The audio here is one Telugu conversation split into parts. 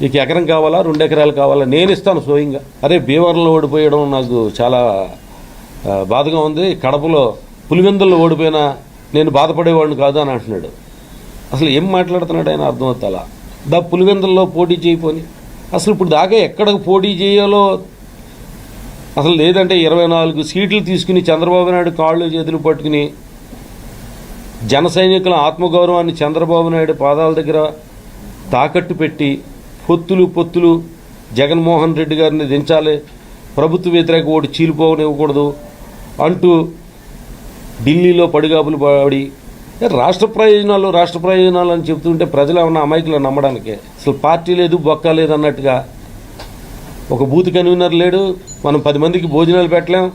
నీకు ఎకరం కావాలా రెండు ఎకరాలు కావాలా? నేను ఇస్తాను స్వయంగా. అరే భీమవరంలో ఓడిపోయడం నాకు చాలా బాధగా ఉంది. కడపలో పులివెందుల్లో ఓడిపోయినా నేను బాధపడేవాడిని కాదు అని అంటున్నాడు. అసలు ఏం మాట్లాడుతున్నాడు ఆయన అర్థమవుతాలా దా పులివెందుల్లో పోటీ చేయపోని. అసలు ఇప్పుడు దాకా ఎక్కడ పోటీ చేయాలో అసలు లేదంటే ఇరవై నాలుగు సీట్లు తీసుకుని చంద్రబాబు నాయుడు కాళ్ళు చేతులు పట్టుకుని జన సైనికుల ఆత్మగౌరవాన్ని చంద్రబాబు నాయుడు పాదాల దగ్గర తాకట్టు పెట్టి పొత్తులు పొత్తులు జగన్మోహన్ రెడ్డి గారిని దించాలి. ప్రభుత్వ వ్యతిరేక ఓటు చీలిపోనివ్వకూడదు అంటూ ఢిల్లీలో పడిగాపులు పడి రాష్ట్ర ప్రయోజనాలు రాష్ట్ర ప్రయోజనాలు అని చెప్తుంటే ప్రజలు ఏమన్నా అమాయకులు నమ్మడానికి? అసలు పార్టీ లేదు బొక్క లేదు అన్నట్టుగా. ఒక బూత్ కన్వీనర్ లేడు మనం పది మందికి భోజనాలు పెట్టలేం.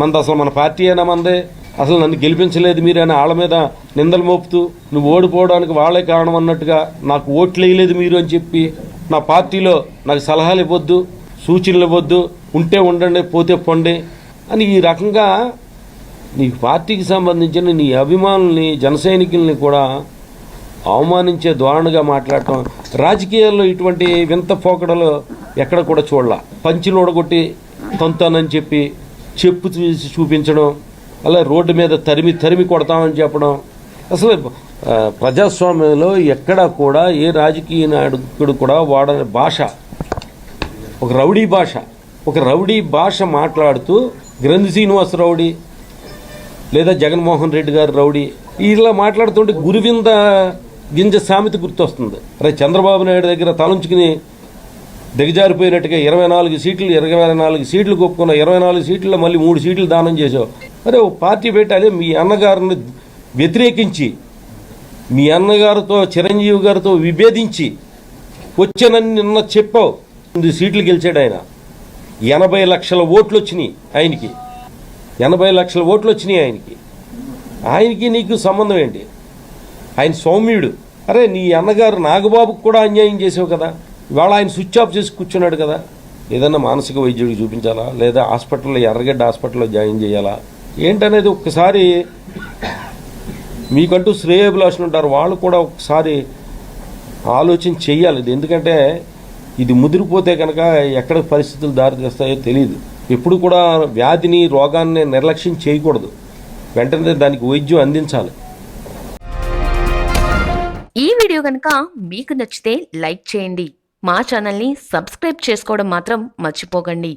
మనది అసలు మన పార్టీ అయినా మనదే అసలు నన్ను గెలిపించలేదు మీరు అని వాళ్ళ మీద నిందలు మోపుతూ నువ్వు ఓడిపోవడానికి వాళ్ళే కారణం అన్నట్టుగా నాకు ఓట్లు వేయలేదు మీరు అని చెప్పి నా పార్టీలో నాకు సలహాలు ఇవ్వద్దు సూచనలు ఇవ్వద్దు ఉంటే ఉండండి పోతే పొండి అని ఈ రకంగా నీ పార్టీకి సంబంధించిన నీ అభిమానుల్ని జనసైనికుల్ని కూడా అవమానించే ధోరణిగా మాట్లాడటం రాజకీయాల్లో ఇటువంటి వింత పోకడలు ఎక్కడ కూడా చూడాల. పంచిని ఓడగొట్టి తంతానని చెప్పి చెప్పు చూసి చూపించడం అలా రోడ్డు మీద తరిమి తరిమి కొడతామని చెప్పడం అసలు ప్రజాస్వామ్యంలో ఎక్కడ కూడా ఏ రాజకీయ నాయకుడు కూడా వాడని భాష ఒక రౌడీ భాష ఒక రౌడీ భాష మాట్లాడుతూ గ్రంథి శ్రీనివాస రౌడీ లేదా జగన్మోహన్ రెడ్డి గారు రౌడీ ఇలా మాట్లాడుతుంటే గురువింద గింజ సామెత గుర్తొస్తుంది. అరే చంద్రబాబు నాయుడు దగ్గర తలంచుకుని దిగజారిపోయినట్టుగా ఇరవై నాలుగు సీట్లు ఇరవై నాలుగు సీట్లు కొప్పుకున్న ఇరవై నాలుగు సీట్లలో మళ్ళీ మూడు సీట్లు దానం చేసావు అరే ఓ పార్టీ పెట్టాలి మీ అన్నగారిని వ్యతిరేకించి మీ అన్నగారితో చిరంజీవి గారితో విభేదించి వచ్చానని నిన్న చెప్పావు. ఎనిమిది సీట్లు గెలిచాడు ఆయన. ఎనభై లక్షల ఓట్లు వచ్చినాయి ఆయనకి. ఎనభై లక్షల ఓట్లు వచ్చినాయి ఆయనకి. ఆయనకి నీకు సంబంధం ఏంటి? ఆయన సౌమ్యుడు. అరే నీ అన్నగారు నాగబాబుకు కూడా అన్యాయం చేసావు కదా. ఇవాళ ఆయన స్విచ్ ఆఫ్ చేసి కూర్చున్నాడు కదా. ఏదన్నా మానసిక వైద్యుడికి చూపించాలా? లేదా హాస్పిటల్లో ఎర్రగడ్డ హాస్పిటల్లో జాయిన్ చేయాలా? ఏంటనేది ఒక్కసారి మీకంటూ శ్రేయోభిలాషులు ఉంటారు. వాళ్ళు కూడా ఒకసారి ఆలోచన చేయాలి ఇది ఎందుకంటే ఇది ముదిరిపోతే కనుక ఎక్కడ పరిస్థితులు దారి తీస్తాయో తెలియదు ఎప్పుడు కూడా వ్యాధిని రోగాన్ని నిర్లక్ష్యం చేయకూడదు. వెంటనే దానికి వైద్యం అందించాలి. ఈ వీడియో కనుక మీకు నచ్చితే లైక్ చేయండి. మా ఛానల్ని సబ్స్క్రైబ్ చేసుకోవడం మాత్రం మర్చిపోకండి.